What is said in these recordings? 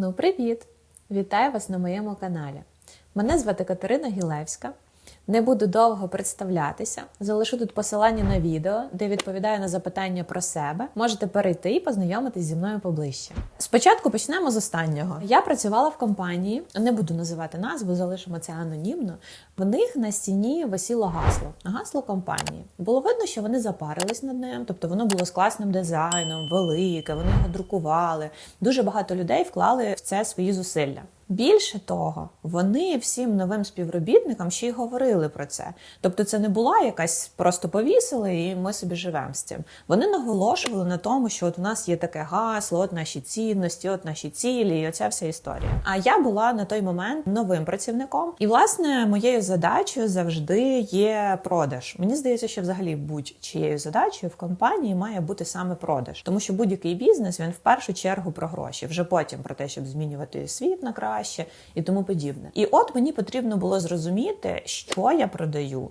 Ну, привіт! Вітаю вас на моєму каналі. Мене звати Катерина Гілевська. Не буду довго представлятися. Залишу тут посилання на відео, де відповідаю на запитання про себе. Можете перейти і познайомитись зі мною поближче. Спочатку почнемо з останнього. Я працювала в компанії, не буду називати назву, залишимо це анонімно. В них на стіні висіло гасло, гасло компанії. Було видно, що вони запарились над ним, тобто воно було з класним дизайном, велике, вони його друкували. Дуже багато людей вклали в це свої зусилля. Більше того, вони всім новим співробітникам ще й говорили про це. Тобто, це не була якась просто повісили, і ми собі живемо з цим. Вони наголошували на тому, що от у нас є таке гасло, от наші цінності, от наші цілі, і оця вся історія. А я була на той момент новим працівником, і власне моєю задачею завжди є продаж. Мені здається, що взагалі будь-чиєю задачею в компанії має бути саме продаж, тому що будь-який бізнес він в першу чергу про гроші, вже потім про те, щоб змінювати світ на краще і тому подібне. І от мені потрібно було зрозуміти, що я продаю.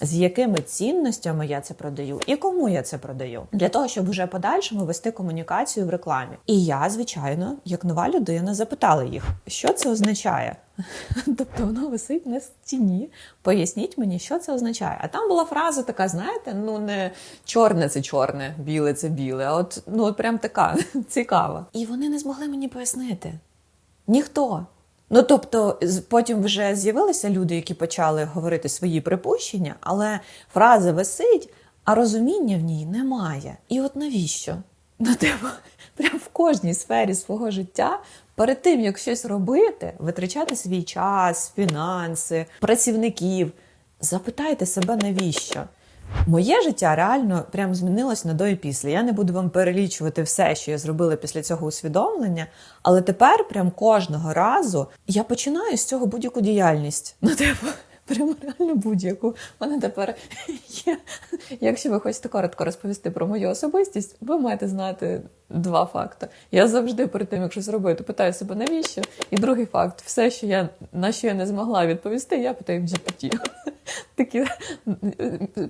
З якими цінностями я це продаю і кому я це продаю для того, щоб вже подальшому вести комунікацію в рекламі. І я, звичайно, як нова людина, запитала їх, що це означає. Тобто воно висить на стіні. Поясніть мені, що це означає. А там була фраза така: знаєте, ну не чорне це чорне, біле це біле, от ну от прям така цікава. І вони не змогли мені пояснити. Ніхто. Ну тобто, потім вже з'явилися люди, які почали говорити свої припущення, але фраза висить, а розуміння в ній немає. І от навіщо? Ну, типу, прям в кожній сфері свого життя, перед тим як щось робити, витрачати свій час, фінанси, працівників. Запитайте себе, навіщо? Моє життя реально прям змінилось на до і після. Я не буду вам перелічувати все, що я зробила після цього усвідомлення, але тепер, прям кожного разу, я починаю з цього будь-яку діяльність. Ну, типу, прям реально будь-яку. Мене тепер є. Якщо ви хочете коротко розповісти про мою особистість, ви маєте знати два факти. Я завжди перед тим, як щось робити, питаю себе, навіщо? І другий факт: все, що я на що я не змогла відповісти, я питаю в GPT. Такий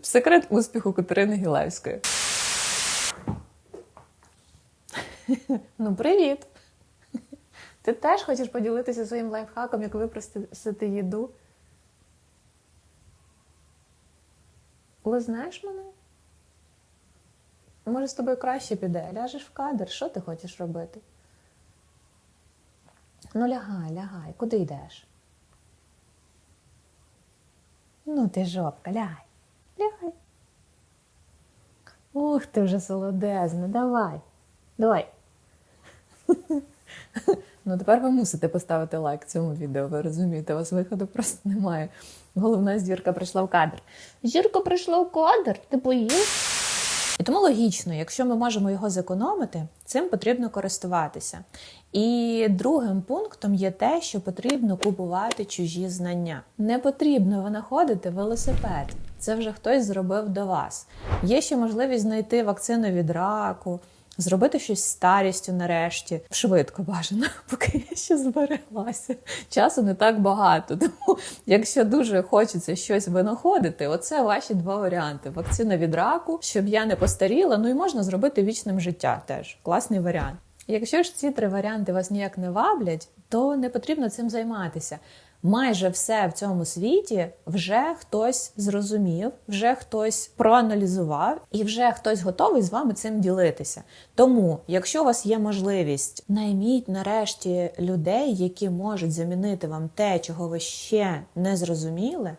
секрет успіху Катерини Гілевської. Ну, привіт! Ти теж хочеш поділитися своїм лайфхаком, як випростити їду? Але знаєш мене? Може, з тобою краще піде. Ляжеш в кадр, що ти хочеш робити? Ну, лягай, лягай, куди йдеш? Ну, ти жопка, лягай. Лягай. Ух, ти вже солодезна, давай. Давай. Ну, тепер ви мусите поставити лайк цьому відео, ви розумієте, у вас виходу просто немає. Головна зірка прийшла в кадр. Зірка прийшла в кадр, ти боїш? І тому логічно, якщо ми можемо його зекономити, цим потрібно користуватися. І другим пунктом є те, що потрібно купувати чужі знання. Не потрібно винаходити велосипед. Це вже хтось зробив до вас. Є ще можливість знайти вакцину від раку. Зробити щось старістю нарешті швидко бажано, поки я ще збереглася. Часу не так багато. Тому, якщо дуже хочеться щось винаходити, оце ваші два варіанти: вакцина від раку, щоб я не постаріла. Ну і можна зробити вічним життя теж класний варіант. Якщо ж ці три варіанти вас ніяк не ваблять, то не потрібно цим займатися. Майже все в цьому світі вже хтось зрозумів, вже хтось проаналізував і вже хтось готовий з вами цим ділитися. Тому, якщо у вас є можливість, найміть нарешті людей, які можуть замінити вам те, чого ви ще не зрозуміли.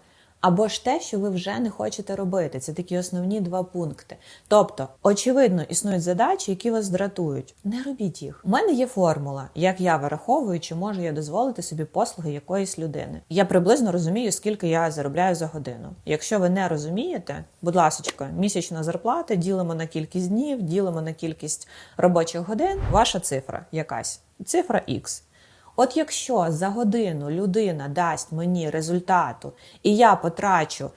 Або ж те, що ви вже не хочете робити. Це такі основні два пункти. Тобто, очевидно, існують задачі, які вас дратують. Не робіть їх. У мене є формула, як я вираховую, чи можу я дозволити собі послуги якоїсь людини. Я приблизно розумію, скільки я заробляю за годину. Якщо ви не розумієте, будь ласка, місячна зарплата ділимо на кількість днів, ділимо на кількість робочих годин. Ваша цифра якась цифра X. От якщо за годину людина дасть мені результату, і я потрачу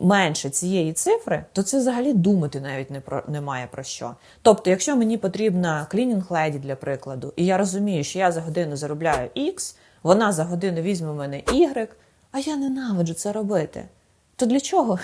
менше цієї цифри, то це взагалі думати навіть не про немає про що. Тобто, якщо мені потрібна клінінг леді для прикладу, і я розумію, що я за годину заробляю X, вона за годину візьме в мене Y, а я ненавиджу це робити. То для чого?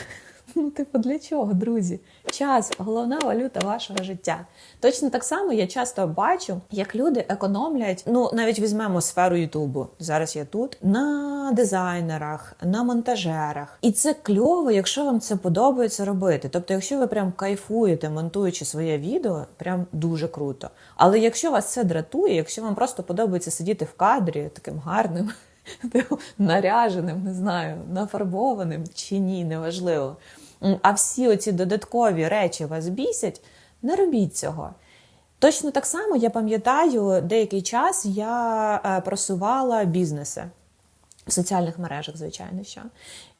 Ну, типу, для чого, друзі? Час головна валюта вашого життя. Точно так само я часто бачу, як люди економлять. Ну, навіть візьмемо сферу Ютубу. Зараз я тут на дизайнерах, на монтажерах. І це кльово, якщо вам це подобається робити. Тобто, якщо ви прям кайфуєте, монтуючи своє відео, прям дуже круто. Але якщо вас це дратує, якщо вам просто подобається сидіти в кадрі таким гарним. наряженим, не знаю, нафарбованим чи ні, неважливо. А всі оці додаткові речі вас бісять, не робіть цього. Точно так само я пам'ятаю, деякий час я е, просувала бізнеси в соціальних мережах, звичайно що.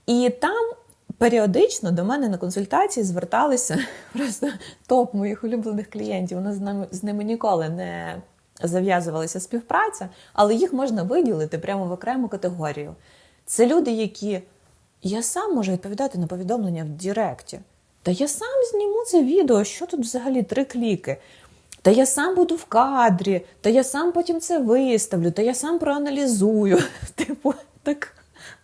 І там періодично до мене на консультації зверталися просто топ моїх улюблених клієнтів. У нас з ними, з ними ніколи не зав'язувалася співпраця, але їх можна виділити прямо в окрему категорію. Це люди, які я сам можу відповідати на повідомлення в Директі. Та я сам зніму це відео, що тут взагалі три кліки. Та я сам буду в кадрі, та я сам потім це виставлю, та я сам проаналізую. Типу, так.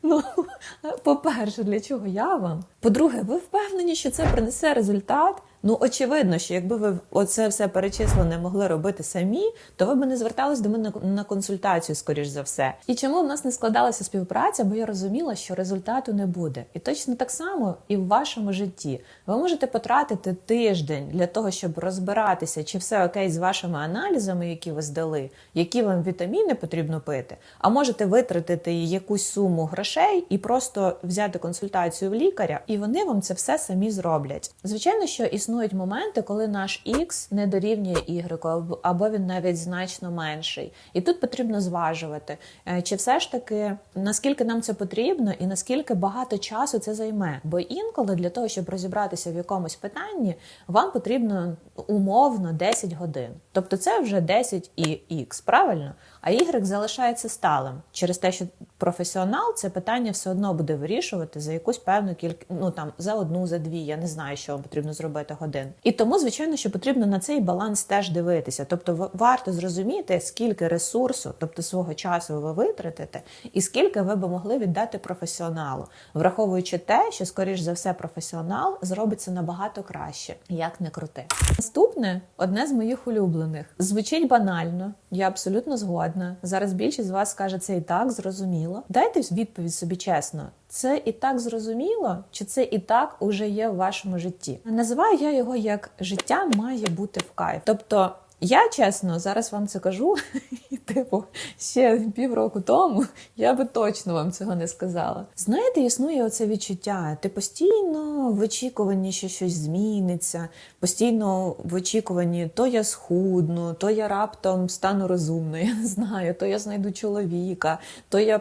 Ну, по-перше, для чого я вам? По-друге, ви впевнені, що це принесе результат? Ну, очевидно, що якби ви оце все перечислене могли робити самі, то ви б не звертались до мене на консультацію, скоріш за все. І чому в нас не складалася співпраця? Бо я розуміла, що результату не буде. І точно так само і в вашому житті. Ви можете потратити тиждень для того, щоб розбиратися, чи все окей з вашими аналізами, які ви здали, які вам вітаміни потрібно пити. А можете витратити якусь суму грошей і просто взяти консультацію в лікаря, і вони вам це все самі зроблять. Звичайно, що існує існують моменти, коли наш X не дорівнює Y, або він навіть значно менший. І тут потрібно зважувати, е, чи все ж таки наскільки нам це потрібно, і наскільки багато часу це займе. Бо інколи для того, щоб розібратися в якомусь питанні, вам потрібно умовно 10 годин. Тобто це вже 10 і X, правильно? А Y залишається сталим через те, що професіонал це питання все одно буде вирішувати за якусь певну кількість, ну там за одну, за дві. Я не знаю, що вам потрібно зробити годин. І тому, звичайно, що потрібно на цей баланс теж дивитися. Тобто, варто зрозуміти, скільки ресурсу, тобто свого часу, ви витратите, і скільки ви би могли віддати професіоналу, враховуючи те, що, скоріш за все, професіонал зробиться набагато краще, як не крути. Наступне одне з моїх улюблених звучить банально, я абсолютно згодна. Зараз більшість з вас скаже це і так зрозуміло. Дайте відповідь собі чесно. Це і так зрозуміло, чи це і так уже є в вашому житті? Називаю я його як життя має бути в кайф. Тобто я чесно зараз вам це кажу, і типу ще півроку тому я би точно вам цього не сказала. Знаєте, існує оце відчуття. Ти постійно в очікуванні, що щось зміниться, постійно в очікуванні то я схудну, то я раптом стану розумною, я знаю, то я знайду чоловіка, то я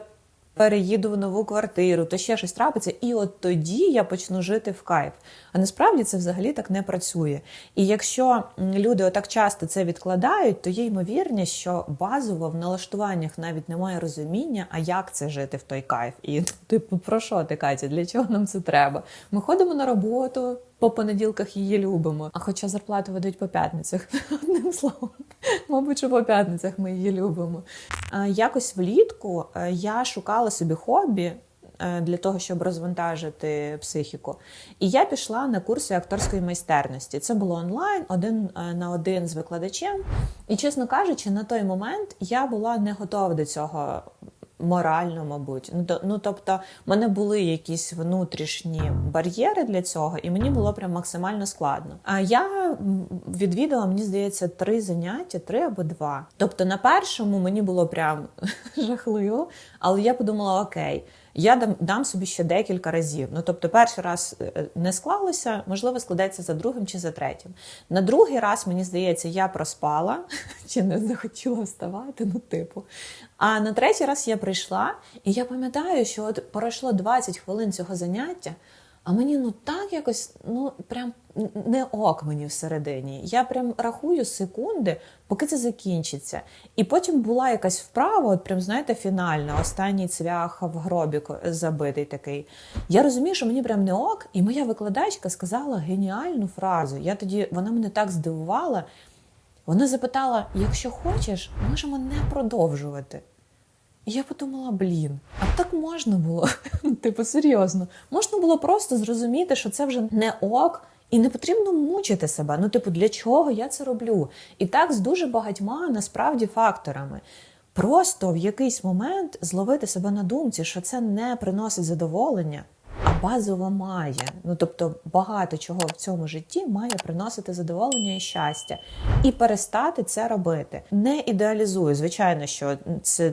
переїду в нову квартиру, то ще щось трапиться, і от тоді я почну жити в кайф. А насправді це взагалі так не працює. І якщо люди отак часто це відкладають, то є ймовірність, що базово в налаштуваннях навіть немає розуміння, а як це жити в той кайф. І типу, про що ти Катя? Для чого нам це треба? Ми ходимо на роботу. По понеділках її любимо. А хоча зарплату видають по п'ятницях, одним словом, мабуть, що по п'ятницях ми її любимо. Якось влітку е, я шукала собі хобі е, для того, щоб розвантажити психіку. І я пішла на курси акторської майстерності. Це було онлайн, один е, на один з викладачем. І, чесно кажучи, на той момент я була не готова до цього морально, мабуть. Ну, ну тобто, в мене були якісь внутрішні бар'єри для цього, і мені було прям максимально складно. А я відвідала, мені здається, три заняття, три або два. Тобто, на першому мені було прям жахливо, але я подумала: окей. Я дам дам собі ще декілька разів. Ну тобто, перший раз е, не склалося, можливо, складеться за другим чи за третім. На другий раз, мені здається, я проспала чи не захотіла вставати, ну, типу. А на третій раз я прийшла, і я пам'ятаю, що от пройшло 20 хвилин цього заняття. А мені ну так якось ну прям не ок мені всередині. Я прям рахую секунди, поки це закінчиться. І потім була якась вправа, от прям знаєте, фінальна, останній цвях в гробі забитий такий. Я розумію, що мені прям не ок, і моя викладачка сказала геніальну фразу. Я тоді вона мене так здивувала. Вона запитала: якщо хочеш, можемо не продовжувати. Я подумала: блін, а так можна було? типу, серйозно, можна було просто зрозуміти, що це вже не ок. І не потрібно мучити себе. Ну, типу, для чого я це роблю? І так з дуже багатьма насправді факторами. Просто в якийсь момент зловити себе на думці, що це не приносить задоволення, базово має. Ну тобто багато чого в цьому житті має приносити задоволення і щастя, і перестати це робити. Не ідеалізую. Звичайно, що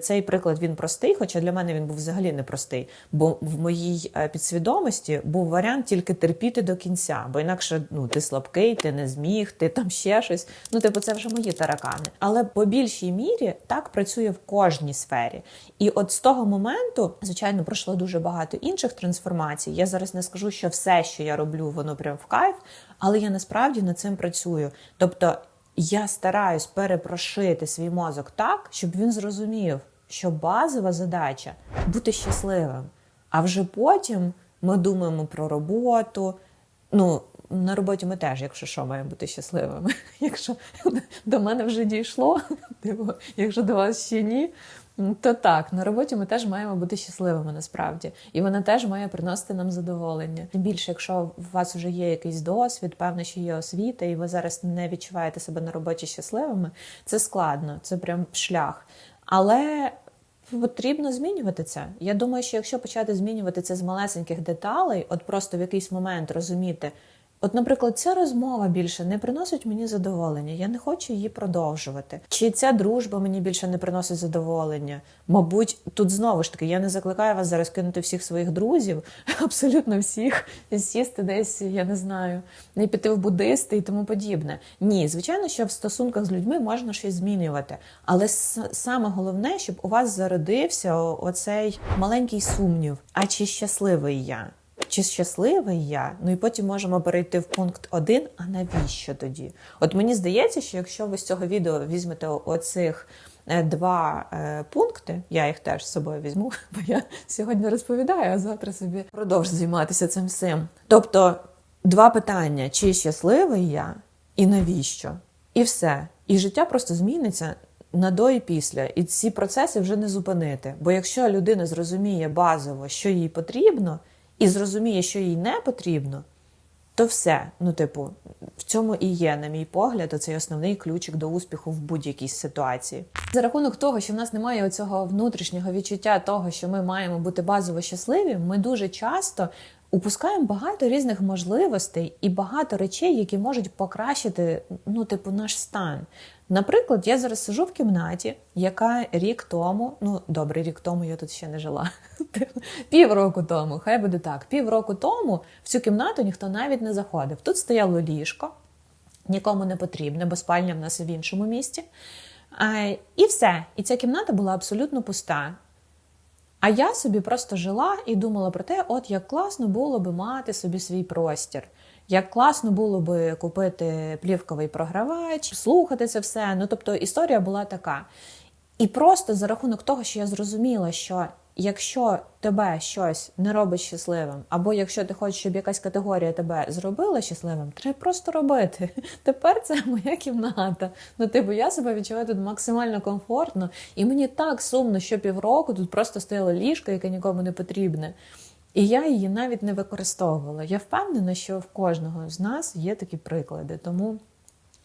цей приклад він простий, хоча для мене він був взагалі непростий. Бо в моїй е, підсвідомості був варіант тільки терпіти до кінця, бо інакше ну ти слабкий, ти не зміг, ти там ще щось. Ну, типу, це вже мої таракани. Але по більшій мірі так працює в кожній сфері. І от з того моменту, звичайно, пройшло дуже багато інших трансформацій. Я зараз не скажу, що все, що я роблю, воно прям в кайф, але я насправді над цим працюю. Тобто я стараюсь перепрошити свій мозок так, щоб він зрозумів, що базова задача бути щасливим. А вже потім ми думаємо про роботу. Ну, на роботі ми теж, якщо що, маємо бути щасливими. Якщо до мене вже дійшло, типу, якщо до вас ще ні, то так, на роботі ми теж маємо бути щасливими насправді, і вона теж має приносити нам задоволення. Тим більше, якщо у вас вже є якийсь досвід, певно, що є освіта, і ви зараз не відчуваєте себе на роботі щасливими, це складно, це прям шлях. Але потрібно змінювати це. Я думаю, що якщо почати змінювати це з малесеньких деталей, от просто в якийсь момент розуміти. От, наприклад, ця розмова більше не приносить мені задоволення, я не хочу її продовжувати. Чи ця дружба мені більше не приносить задоволення? Мабуть, тут знову ж таки я не закликаю вас зараз кинути всіх своїх друзів, абсолютно всіх, сісти десь, я не знаю, не піти в буддисти і тому подібне. Ні, звичайно, що в стосунках з людьми можна щось змінювати, але саме головне, щоб у вас зародився оцей маленький сумнів. А чи щасливий я? Чи щасливий я? Ну і потім можемо перейти в пункт один. А навіщо тоді? От мені здається, що якщо ви з цього відео візьмете оцих е, два е, пункти, я їх теж з собою візьму, бо я сьогодні розповідаю, а завтра собі продовжу займатися цим всім. Тобто два питання: чи щасливий я і навіщо? І все. І життя просто зміниться. На до і після, і ці процеси вже не зупинити. Бо якщо людина зрозуміє базово, що їй потрібно, і зрозуміє, що їй не потрібно, то все. Ну, типу, в цьому і є, на мій погляд, оцей основний ключик до успіху в будь-якій ситуації. За рахунок того, що в нас немає оцього внутрішнього відчуття того, що ми маємо бути базово щасливі, ми дуже часто. Упускаємо багато різних можливостей і багато речей, які можуть покращити ну, типу, наш стан. Наприклад, я зараз сижу в кімнаті, яка рік тому, ну добре, рік тому я тут ще не жила. Півроку тому, хай буде так. Півроку тому в цю кімнату ніхто навіть не заходив. Тут стояло ліжко, нікому не потрібне, бо спальня в нас в іншому місті. І все. І ця кімната була абсолютно пуста. А я собі просто жила і думала про те, от як класно було би мати собі свій простір. Як класно було би купити плівковий програвач, слухати це все. Ну тобто історія була така. І просто за рахунок того, що я зрозуміла, що якщо тебе щось не робить щасливим, або якщо ти хочеш, щоб якась категорія тебе зробила щасливим, треба просто робити. Тепер це моя кімната. Ну, типу, я себе відчуваю тут максимально комфортно, і мені так сумно, що півроку тут просто стояло ліжко, яке нікому не потрібне. І я її навіть не використовувала. Я впевнена, що в кожного з нас є такі приклади. Тому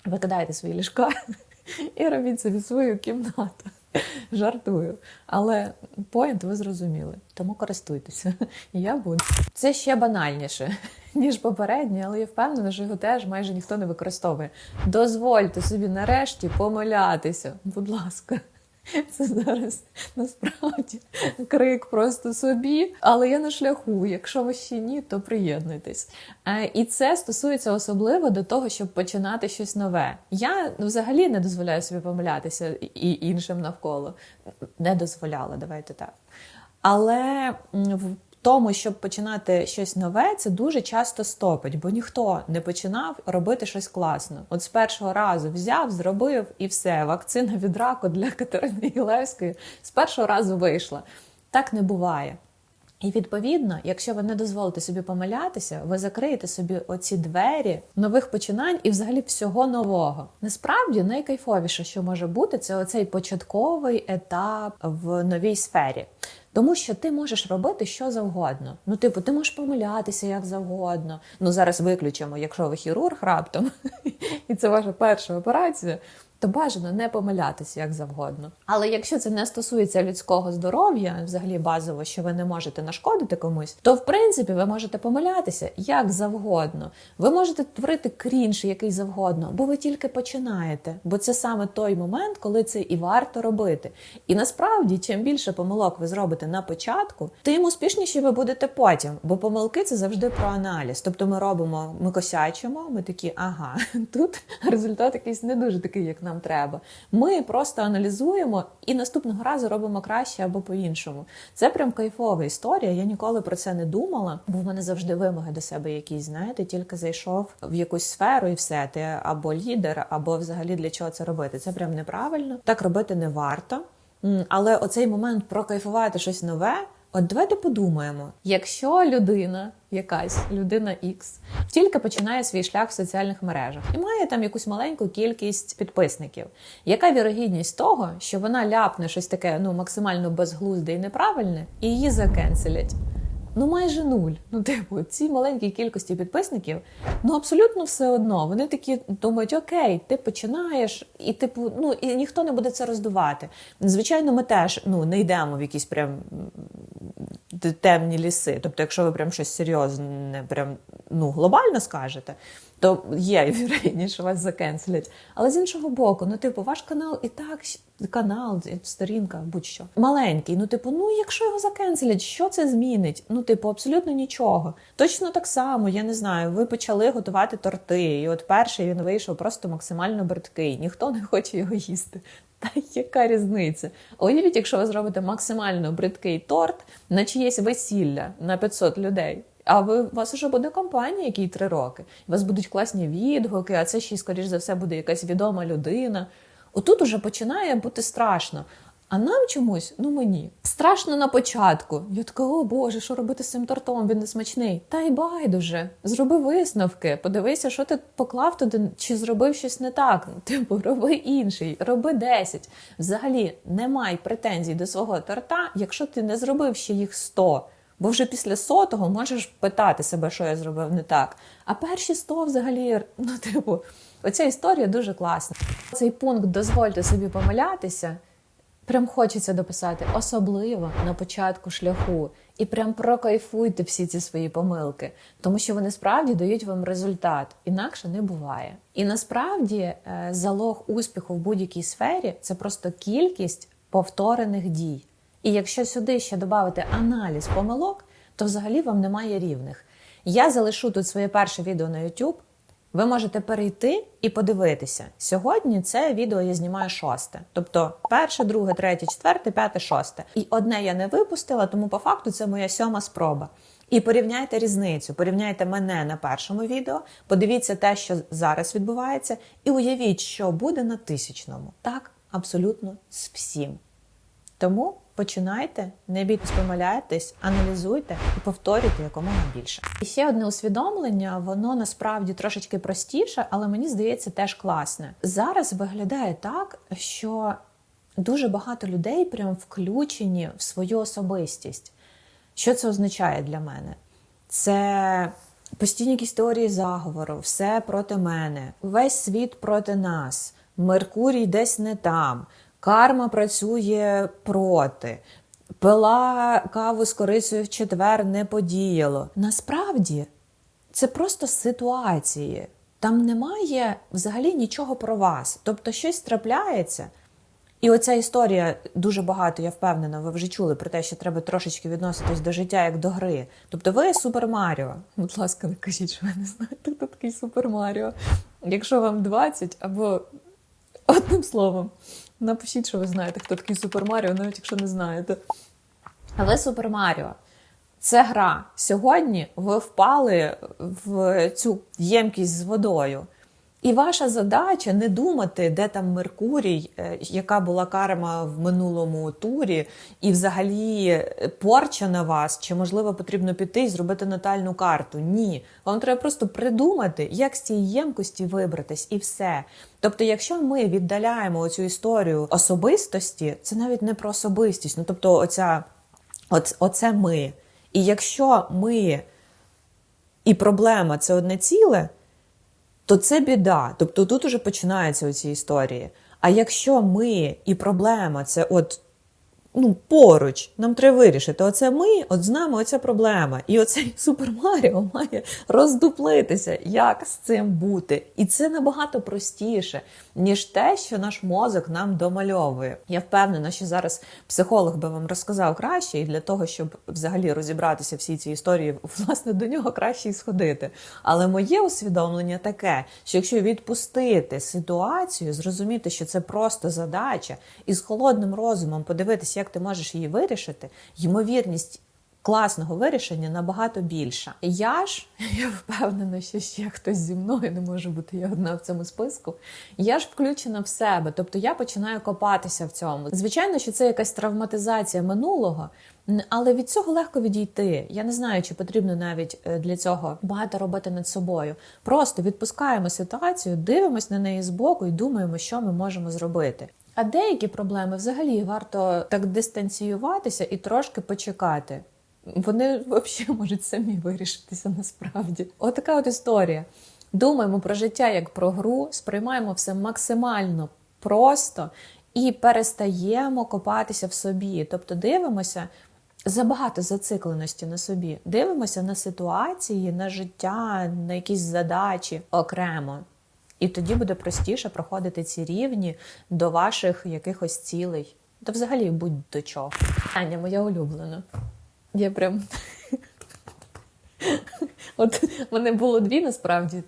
викидайте свої ліжка і робіть собі свою кімнату. Жартую. Але поінт ви зрозуміли, тому користуйтеся. Я буду. Це ще банальніше, ніж попереднє, але я впевнена, що його теж майже ніхто не використовує. Дозвольте собі нарешті помилятися, будь ласка. Це зараз насправді крик просто собі, але я на шляху. Якщо ви ще ні, то приєднуйтесь. Е, і це стосується особливо до того, щоб починати щось нове. Я взагалі не дозволяю собі помилятися і іншим навколо. Не дозволяла, давайте так. Але в тому, щоб починати щось нове, це дуже часто стопить, бо ніхто не починав робити щось класно. От з першого разу взяв, зробив і все. Вакцина від раку для Катерини Ілевської з першого разу вийшла. Так не буває. І відповідно, якщо ви не дозволите собі помилятися, ви закриєте собі оці двері нових починань і взагалі всього нового. Насправді найкайфовіше, що може бути, це оцей початковий етап в новій сфері. Тому що ти можеш робити що завгодно. Ну, типу, ти можеш помилятися як завгодно. Ну зараз виключимо, якщо ви хірург раптом, і це ваша перша операція то бажано не помилятися як завгодно. Але якщо це не стосується людського здоров'я, взагалі базово, що ви не можете нашкодити комусь, то в принципі ви можете помилятися як завгодно. Ви можете творити крінж який завгодно, бо ви тільки починаєте. Бо це саме той момент, коли це і варто робити. І насправді, чим більше помилок ви зробите на початку, тим успішніші ви будете потім. Бо помилки це завжди про аналіз. Тобто ми робимо, ми косячимо, ми такі, ага, тут результат якийсь не дуже такий, як нам нам треба. Ми просто аналізуємо і наступного разу робимо краще або по-іншому. Це прям кайфова історія. Я ніколи про це не думала, бо в мене завжди вимоги до себе якісь, знаєте, тільки зайшов в якусь сферу і все. Ти або лідер, або взагалі для чого це робити. Це прям неправильно. Так робити не варто. Але оцей момент прокайфувати щось нове. От давайте подумаємо, якщо людина, якась людина X, тільки починає свій шлях в соціальних мережах і має там якусь маленьку кількість підписників, яка вірогідність того, що вона ляпне щось таке ну максимально безглузде і неправильне, і її закенселять? Ну, майже нуль. Ну, типу, ці маленькі кількості підписників, ну абсолютно все одно. Вони такі думають, окей, ти починаєш, і типу, ну і ніхто не буде це роздувати. Звичайно, ми теж ну не йдемо в якісь прям темні ліси. Тобто, якщо ви прям щось серйозне, прям ну глобально скажете, то є вірогідність, що вас закенселять. Але з іншого боку, ну типу, ваш канал і так канал, сторінка, будь-що маленький. Ну, типу, ну якщо його закенселять, що це змінить? Ну, типу, абсолютно нічого. Точно так само, я не знаю. Ви почали готувати торти, і от перший він вийшов просто максимально бридкий. Ніхто не хоче його їсти. Та яка різниця? Уявіть, якщо ви зробите максимально бридкий торт на чиєсь весілля на 500 людей. А ви у вас вже буде компанія, якій три роки. У вас будуть класні відгуки, а це ще скоріш за все, буде якась відома людина. Отут уже починає бути страшно. А нам чомусь, ну мені, страшно на початку. Я така, о Боже, що робити з цим тортом? Він не смачний. Та й байдуже. Зроби висновки, подивися, що ти поклав туди, чи зробив щось не так. Типу, роби інший, роби 10. Взагалі, не май претензій до свого торта, якщо ти не зробив ще їх 100. Бо вже після сотого можеш питати себе, що я зробив не так. А перші 100 взагалі, ну, типу, оця історія дуже класна. Цей пункт дозвольте собі помилятися. Прям хочеться дописати, особливо на початку шляху, і прям прокайфуйте всі ці свої помилки, тому що вони справді дають вам результат, інакше не буває. І насправді е, залог успіху в будь-якій сфері це просто кількість повторених дій. І якщо сюди ще додати аналіз помилок, то взагалі вам немає рівних. Я залишу тут своє перше відео на YouTube. Ви можете перейти і подивитися. Сьогодні це відео я знімаю шосте. Тобто перше, друге, третє, четверте, п'яте, шосте. І одне я не випустила, тому по факту це моя сьома спроба. І порівняйте різницю, порівняйте мене на першому відео, подивіться те, що зараз відбувається, і уявіть, що буде на тисячному. Так, абсолютно з всім. Тому починайте, не бійтесь помиляйтесь, аналізуйте і повторюйте якомога більше. І ще одне усвідомлення, воно насправді трошечки простіше, але мені здається теж класне. Зараз виглядає так, що дуже багато людей прям включені в свою особистість. Що це означає для мене? Це постійні якісь теорії заговору, все проти мене, весь світ проти нас, Меркурій десь не там карма працює проти. Пила каву з корицею в четвер не подіяло. Насправді це просто ситуації. Там немає взагалі нічого про вас. Тобто щось трапляється. І оця історія дуже багато, я впевнена, ви вже чули про те, що треба трошечки відноситись до життя як до гри. Тобто ви Супер Маріо. Будь ласка, не кажіть, що ви не знаєте, хто такий Супер Маріо. Якщо вам 20 або одним словом. Напишіть, що ви знаєте, хто такий Супер Маріо, навіть якщо не знаєте. Але Супер Маріо це гра. Сьогодні ви впали в цю ємкість з водою. І ваша задача не думати, де там Меркурій, е, яка була карма в минулому турі, і взагалі е, порча на вас, чи можливо потрібно піти і зробити натальну карту. Ні, вам треба просто придумати, як з цієї ємкості вибратись, і все. Тобто, якщо ми віддаляємо оцю історію особистості, це навіть не про особистість. Ну тобто, оця, оц, оце ми. І якщо ми і проблема це одне ціле, то це біда. Тобто тут уже починаються оці історії. А якщо ми і проблема це от ну, поруч, нам треба вирішити, оце ми, от з нами оця проблема. І оцей Супер Маріо має роздуплитися, як з цим бути. І це набагато простіше, ніж те, що наш мозок нам домальовує. Я впевнена, що зараз психолог би вам розказав краще, і для того, щоб взагалі розібратися всі ці історії, власне, до нього краще і сходити. Але моє усвідомлення таке, що якщо відпустити ситуацію, зрозуміти, що це просто задача, і з холодним розумом подивитися, як ти можеш її вирішити, ймовірність. Класного вирішення набагато більша. Я ж я впевнена, що ще хтось зі мною не може бути я одна в цьому списку. Я ж включена в себе, тобто я починаю копатися в цьому. Звичайно, що це якась травматизація минулого, але від цього легко відійти. Я не знаю, чи потрібно навіть е, для цього багато робити над собою. Просто відпускаємо ситуацію, дивимось на неї збоку і думаємо, що ми можемо зробити. А деякі проблеми взагалі варто так дистанціюватися і трошки почекати. Вони взагалі можуть самі вирішитися насправді. Отака от історія. Думаємо про життя як про гру, сприймаємо все максимально просто і перестаємо копатися в собі. Тобто дивимося забагато зацикленості на собі, дивимося на ситуації, на життя, на якісь задачі окремо. І тоді буде простіше проходити ці рівні до ваших якихось цілей. Та взагалі будь до чого. Аня моя улюблена. Я прям. От мене було дві насправді,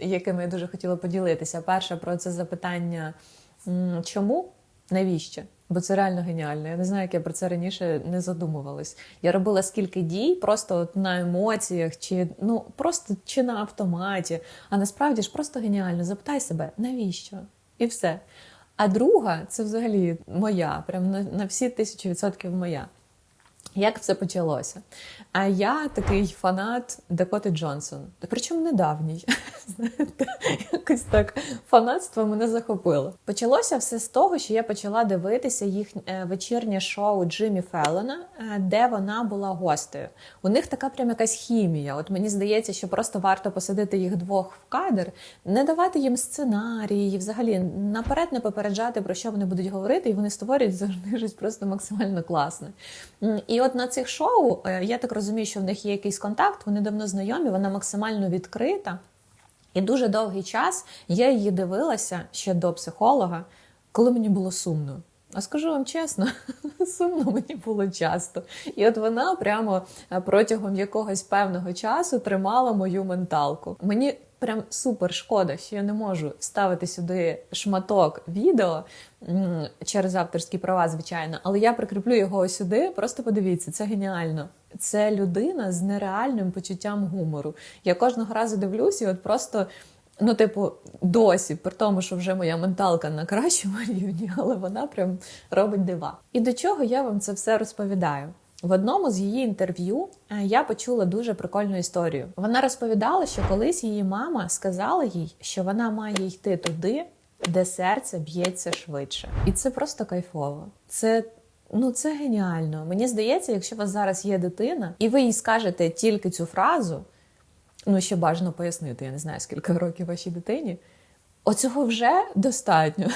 якими я дуже хотіла поділитися. Перша про це запитання чому? Навіщо? Бо це реально геніально. Я не знаю, як я про це раніше не задумувалась. Я робила скільки дій, просто от на емоціях, чи ну просто чи на автоматі. А насправді ж просто геніально. Запитай себе, навіщо? І все. А друга це взагалі моя, прям на, на всі тисячі відсотків моя. Як все почалося? А я такий фанат Дакоти Джонсон. Причому недавній. Якось так фанатство мене захопило. Почалося все з того, що я почала дивитися їх е, вечірнє шоу Джиммі Феллона, е, де вона була гостею. У них така прям якась хімія. От мені здається, що просто варто посадити їх двох в кадр, не давати їм сценарії, взагалі наперед не попереджати, про що вони будуть говорити, і вони створюють завжди щось просто максимально класне. І от на цих шоу е, я так розумію, що в них є якийсь контакт, вони давно знайомі, вона максимально відкрита. І дуже довгий час я її дивилася ще до психолога, коли мені було сумно. А скажу вам чесно, сумно мені було часто. І от вона прямо е, протягом якогось певного часу тримала мою менталку. Мені прям супер шкода, що я не можу ставити сюди шматок відео через авторські права, звичайно, але я прикріплю його сюди. Просто подивіться, це геніально. Це людина з нереальним почуттям гумору. Я кожного разу дивлюся, і от просто. Ну, типу, досі, при тому, що вже моя менталка на кращому рівні, але вона прям робить дива. І до чого я вам це все розповідаю? В одному з її інтерв'ю е, я почула дуже прикольну історію. Вона розповідала, що колись її мама сказала їй, що вона має йти туди, де серце б'ється швидше, і це просто кайфово. Це ну це геніально. Мені здається, якщо у вас зараз є дитина, і ви їй скажете тільки цю фразу, ну ще бажано пояснити, я не знаю, скільки років вашій дитині. Оцього вже достатньо.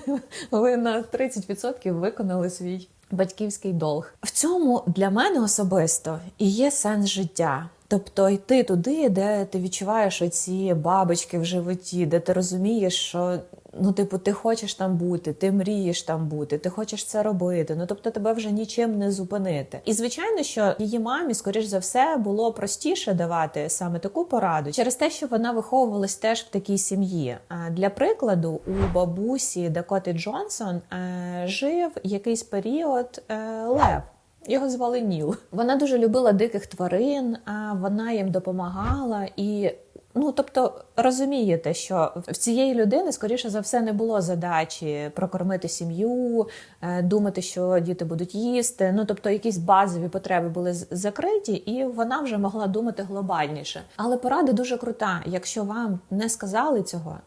Ви на 30% виконали свій батьківський долг. В цьому для мене особисто і є сенс життя. Тобто йти туди, де ти відчуваєш оці бабочки в животі, де ти розумієш, що ну, типу, ти хочеш там бути, ти мрієш там бути, ти хочеш це робити. Ну тобто тебе вже нічим не зупинити. І звичайно, що її мамі, скоріш за все, було простіше давати саме таку пораду через те, що вона виховувалась теж в такій сім'ї. Для прикладу, у бабусі Дакоти Джонсон е, жив якийсь період е, лев. Його звали Ніл. Вона дуже любила диких тварин, а вона їм допомагала і Ну, тобто розумієте, що в цієї людини, скоріше за все, не було задачі прокормити сім'ю, е, думати, що діти будуть їсти. Ну, тобто, якісь базові потреби були закриті, і вона вже могла думати глобальніше. Але порада дуже крута. Якщо вам не сказали цього,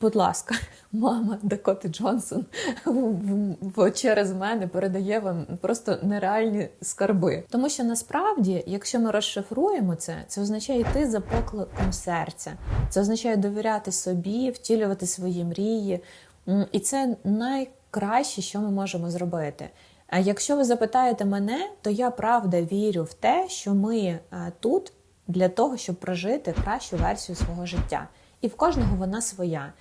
Будь ласка, мама Дакоти Джонсон через мене передає вам просто нереальні скарби. Тому що насправді, якщо ми розшифруємо це, це означає йти за покликом серця. Це означає довіряти собі, втілювати свої мрії. І це найкраще, що ми можемо зробити. А якщо ви запитаєте мене, то я правда вірю в те, що ми е, тут для того, щоб прожити кращу версію свого життя. І в кожного вона своя.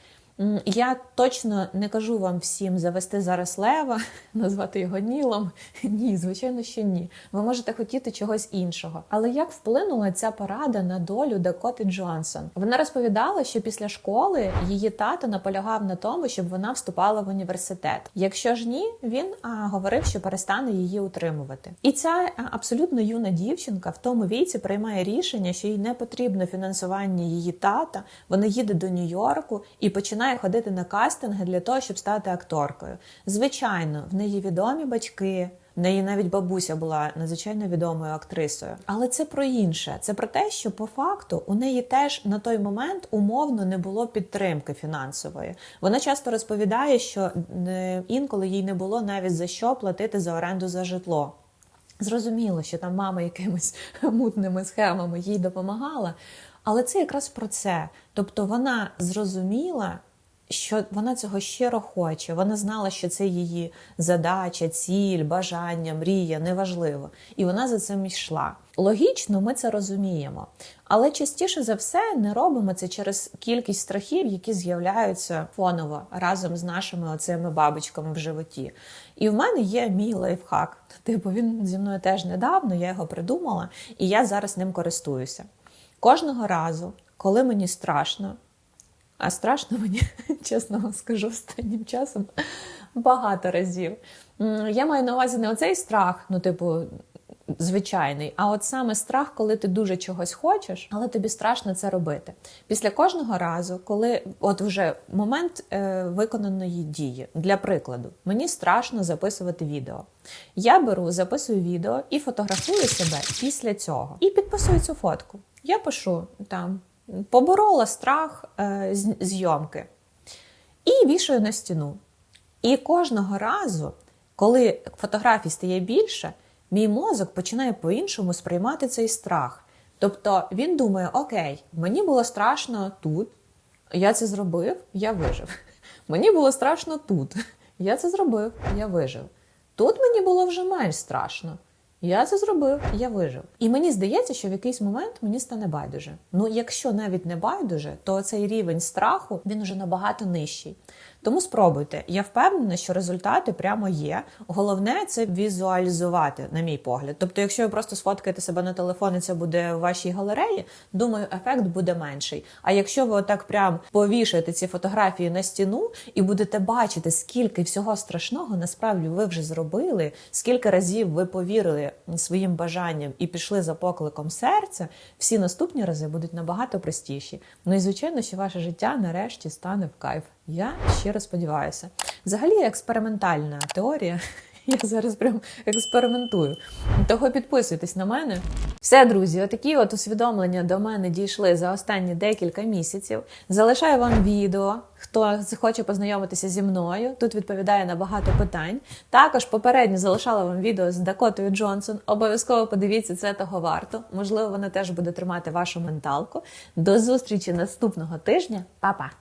Я точно не кажу вам всім завести зараз лева, назвати його Нілом. Ні, звичайно, що ні. Ви можете хотіти чогось іншого. Але як вплинула ця порада на долю Дакоти Джонсон? Вона розповідала, що після школи її тато наполягав на тому, щоб вона вступала в університет. Якщо ж ні, він а, говорив, що перестане її утримувати. І ця абсолютно юна дівчинка в тому віці приймає рішення, що їй не потрібно фінансування її тата. Вона їде до Нью-Йорку і починає ходити на кастинги для того, щоб стати акторкою. Звичайно, в неї відомі батьки. В неї навіть бабуся була надзвичайно відомою актрисою. Але це про інше. Це про те, що по факту у неї теж на той момент умовно не було підтримки фінансової. Вона часто розповідає, що е, інколи їй не було навіть за що платити за оренду за житло. Зрозуміло, що там мама якимись мутними схемами їй допомагала, але це якраз про це. Тобто вона зрозуміла, що вона цього щиро хоче. Вона знала, що це її задача, ціль, бажання, мрія, неважливо. І вона за цим йшла. Логічно, ми це розуміємо. Але частіше за все не робимо це через кількість страхів, які з'являються фоново разом з нашими оцими бабочками в животі. І в мене є мій лайфхак. Типу, він зі мною теж недавно, я його придумала, і я зараз ним користуюся. Кожного разу, коли мені страшно, а страшно мені, чесно вам скажу, останнім часом багато разів. Я маю на увазі не оцей страх, ну, типу, звичайний, а от саме страх, коли ти дуже чогось хочеш, але тобі страшно це робити. Pісля кожного разу, коли от вже момент е, виконаної дії, для прикладу, мені страшно записувати відео. Я беру, записую відео і фотографую себе після цього. І підписую цю фотку. Я пишу там поборола страх е, зйомки і вішаю на стіну. І кожного разу, коли фотографій стає більше, мій мозок починає по-іншому сприймати цей страх. Тобто він думає: Окей, мені було страшно тут, я це зробив, я вижив. Мені було страшно тут, я це зробив, я вижив. Тут мені було вже менш страшно. Я це зробив, я вижив. І мені здається, що в якийсь момент мені стане байдуже. Ну, якщо навіть не байдуже, то цей рівень страху він уже набагато нижчий. Тому спробуйте. Я впевнена, що результати прямо є. Головне це візуалізувати, на мій погляд. Тобто, якщо ви просто сфоткаєте себе на телефон і це буде в вашій галереї, думаю, ефект буде менший. А якщо ви отак прям повішаєте ці фотографії на стіну і будете бачити, скільки всього страшного насправді ви вже зробили, скільки разів ви повірили своїм бажанням і пішли за покликом серця, всі наступні рази будуть набагато простіші. Ну і звичайно, що ваше життя нарешті стане в кайф. Я щиро сподіваюся. Взагалі, експериментальна теорія. Я зараз прям експериментую. Того підписуйтесь на мене. Все, друзі, отакі от усвідомлення до мене дійшли за останні декілька місяців. Залишаю вам відео. Хто захоче познайомитися зі мною, тут відповідає на багато питань. Також попередньо залишала вам відео з Дакотою Джонсон. Обов'язково подивіться, це того варто. Можливо, воно теж буде тримати вашу менталку. До зустрічі наступного тижня. Па-па!